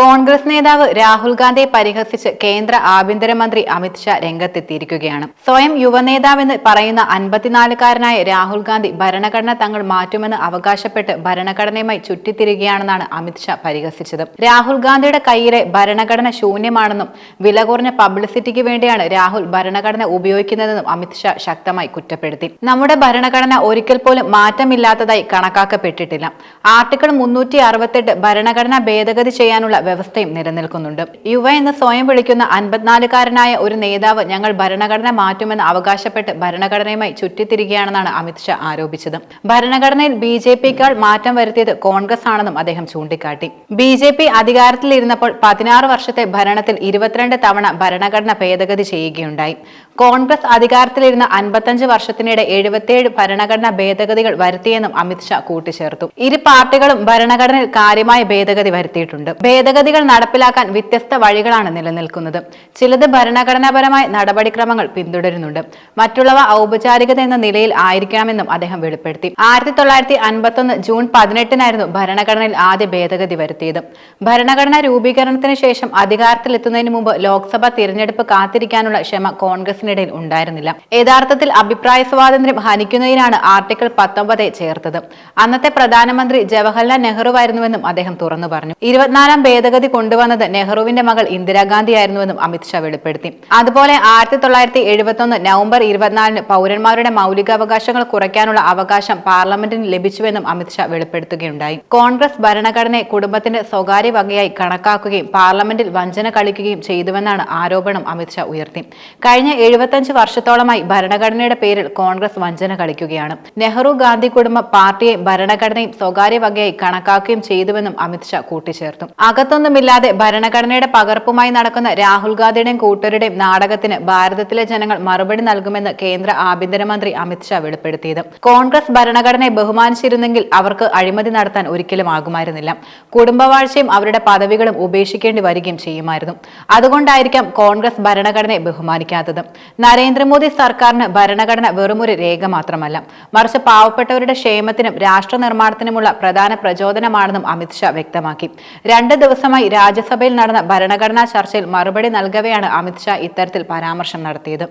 കോൺഗ്രസ് നേതാവ് രാഹുൽ ഗാന്ധിയെ പരിഹസിച്ച് കേന്ദ്ര ആഭ്യന്തരമന്ത്രി അമിത്ഷാ രംഗത്തെത്തിയിരിക്കുകയാണ്. സ്വയം യുവനേതാവെന്ന് പറയുന്ന അൻപത്തിനാലുകാരനായ രാഹുൽ ഗാന്ധി ഭരണഘടന തങ്ങൾ മാറ്റുമെന്ന് അവകാശപ്പെട്ട് ഭരണഘടനയുമായി ചുറ്റിത്തിരികുകയാണെന്നാണ് അമിത്ഷാ പരിഹസിച്ചത്. രാഹുൽ ഗാന്ധിയുടെ കയ്യിലെ ഭരണഘടന ശൂന്യമാണെന്നും വില കുറഞ്ഞ പബ്ലിസിറ്റിക്ക് വേണ്ടിയാണ് രാഹുൽ ഭരണഘടന ഉപയോഗിക്കുന്നതെന്നും അമിത്ഷാ ശക്തമായി കുറ്റപ്പെടുത്തി. നമ്മുടെ ഭരണഘടന ഒരിക്കൽ പോലും മാറ്റമില്ലാത്തതായി കണക്കാക്കപ്പെട്ടിട്ടില്ല. ആർട്ടിക്കിൾ മുന്നൂറ്റി ഭരണഘടന ഭേദഗതി ചെയ്യാനുള്ള വ്യവസ്ഥയും നിലനിൽക്കുന്നുണ്ട്. യുവ എന്ന് സ്വയം വിളിക്കുന്ന അൻപത്തിനാലുകാരനായ ഒരു നേതാവ് ഞങ്ങൾ ഭരണഘടന മാറ്റുമെന്ന് അവകാശപ്പെട്ട് ഭരണഘടനയുമായി ചുറ്റിത്തിരിക്കുകയാണെന്നാണ് അമിത്ഷാ ആരോപിച്ചത്. ഭരണഘടനയിൽ ബി ജെ പിക്കാൾ മാറ്റം വരുത്തിയത് കോൺഗ്രസ് ആണെന്നും അദ്ദേഹം ചൂണ്ടിക്കാട്ടി. ബി ജെ പി അധികാരത്തിലിരുന്നപ്പോൾ പതിനാറ് വർഷത്തെ ഭരണത്തിൽ ഇരുപത്തിരണ്ട് തവണ ഭരണഘടന ഭേദഗതി ചെയ്യുകയുണ്ടായി. കോൺഗ്രസ് അധികാരത്തിലിരുന്ന അൻപത്തഞ്ച് വർഷത്തിനിടെ എഴുപത്തിയേഴ് ഭരണഘടനാ ഭേദഗതികൾ വരുത്തിയെന്നും അമിത്ഷാ കൂട്ടിച്ചേർത്തു. ഇരു പാർട്ടികളും ഭരണഘടനയിൽ കാര്യമായ ഭേദഗതി വരുത്തിയിട്ടുണ്ട്. ഭേദഗതികൾ നടപ്പിലാക്കാൻ വ്യത്യസ്ത വഴികളാണ് നിലനിൽക്കുന്നത്. ചിലത് ഭരണഘടനാപരമായ നടപടിക്രമങ്ങൾ പിന്തുടരുന്നുണ്ട്. മറ്റുള്ളവ ഔപചാരികത എന്ന നിലയിൽ ആയിരിക്കണമെന്നും അദ്ദേഹം വെളിപ്പെടുത്തി. ആയിരത്തി തൊള്ളായിരത്തി അൻപത്തൊന്ന് ജൂൺ പതിനെട്ടിനായിരുന്നു ഭരണഘടനയിൽ ആദ്യ ഭേദഗതി വരുത്തിയത്. ഭരണഘടനാ രൂപീകരണത്തിന് ശേഷം അധികാരത്തിലെത്തുന്നതിന് മുമ്പ് ലോക്സഭ തിരഞ്ഞെടുപ്പ് കാത്തിരിക്കാനുള്ള ക്ഷമ കോൺഗ്രസിനിടയിൽ ഉണ്ടായിരുന്നില്ല. യഥാർത്ഥത്തിൽ അഭിപ്രായ സ്വാതന്ത്ര്യം ഹനിക്കുന്നതിനാണ് ആർട്ടിക്കിൾ പത്തൊമ്പത് ചേർത്തത്. അന്നത്തെ പ്രധാനമന്ത്രി ജവഹർലാൽ നെഹ്റുവായിരുന്നുവെന്നും അദ്ദേഹം തുറന്നു പറഞ്ഞു. ഇരുപത്തിനാലാം ഭേദഗതി കൊണ്ടുവന്നത് നെഹ്റുവിന്റെ മകൾ ഇന്ദിരാഗാന്ധി ആയിരുന്നുവെന്നും അമിത്ഷാ വെളിപ്പെടുത്തി. അതുപോലെ ആയിരത്തി തൊള്ളായിരത്തി എഴുപത്തൊന്ന് നവംബർ ഇരുപത്തിനാലിന് പൗരന്മാരുടെ മൗലികാവകാശങ്ങൾ കുറയ്ക്കാനുള്ള അവകാശം പാർലമെന്റിന് ലഭിച്ചുവെന്നും അമിത്ഷാ വെളിപ്പെടുത്തുകയുണ്ടായി. കോൺഗ്രസ് ഭരണഘടനയെ കുടുംബത്തിന്റെ സ്വകാര്യ വകയായി കണക്കാക്കുകയും പാർലമെന്റിൽ വഞ്ചന കളിക്കുകയും ചെയ്തുവെന്നാണ് ആരോപണം അമിത്ഷാ ഉയർത്തി. കഴിഞ്ഞ എഴുപത്തഞ്ച് വർഷത്തോളമായി ഭരണഘടനയുടെ പേരിൽ കോൺഗ്രസ് വഞ്ചന കളിക്കുകയാണ്. നെഹ്റു ഗാന്ധി കുടുംബം പാർട്ടിയെ ഭരണഘടനയും സ്വകാര്യ വകയായി കണക്കാക്കുകയും ചെയ്തുവെന്നും അമിത്ഷാ കൂട്ടിച്ചേർത്തു. അകത്തൊന്നുമില്ലാതെ ഭരണഘടനയുടെ പകർപ്പുമായി നടക്കുന്ന രാഹുൽ ഗാന്ധിയുടെയും കൂട്ടരുടെയും നാടകത്തിന് ഭാരതത്തിലെ ജനങ്ങൾ മറുപടി നൽകുമെന്ന് കേന്ദ്ര ആഭ്യന്തരമന്ത്രി അമിത്ഷാ വെളിപ്പെടുത്തിയത്. കോൺഗ്രസ് ഭരണഘടനയെ ബഹുമാനിച്ചിരുന്നെങ്കിൽ അവർക്ക് അഴിമതി നടത്താൻ ഒരിക്കലും ആകുമായിരുന്നില്ല. കുടുംബവാഴ്ചയും അവരുടെ പദവികളും ഉപേക്ഷിക്കേണ്ടി വരികയും ചെയ്യുമായിരുന്നു. അതുകൊണ്ടായിരിക്കാം കോൺഗ്രസ് ഭരണഘടനയെ ബഹുമാനിക്കാത്തത്. നരേന്ദ്രമോദി സർക്കാരിന് ഭരണഘടന വെറുമൊരു രേഖ മാത്രമല്ല. മറിച്ച് പാവപ്പെട്ടവരുടെ ക്ഷേമത്തിനും രാഷ്ട്ര നിർമ്മാണത്തിനുമുള്ള പ്രധാന പ്രചോദനമാണെന്നും അമിത്ഷാ വ്യക്തമാക്കി. രണ്ട് ദിവസമായി രാജ്യസഭയിൽ നടന്ന ഭരണഘടനാ ചർച്ചയിൽ മറുപടി നൽകവെയാണ് അമിത്ഷാ ഇത്തരത്തിൽ പരാമർശം നടത്തിയത്.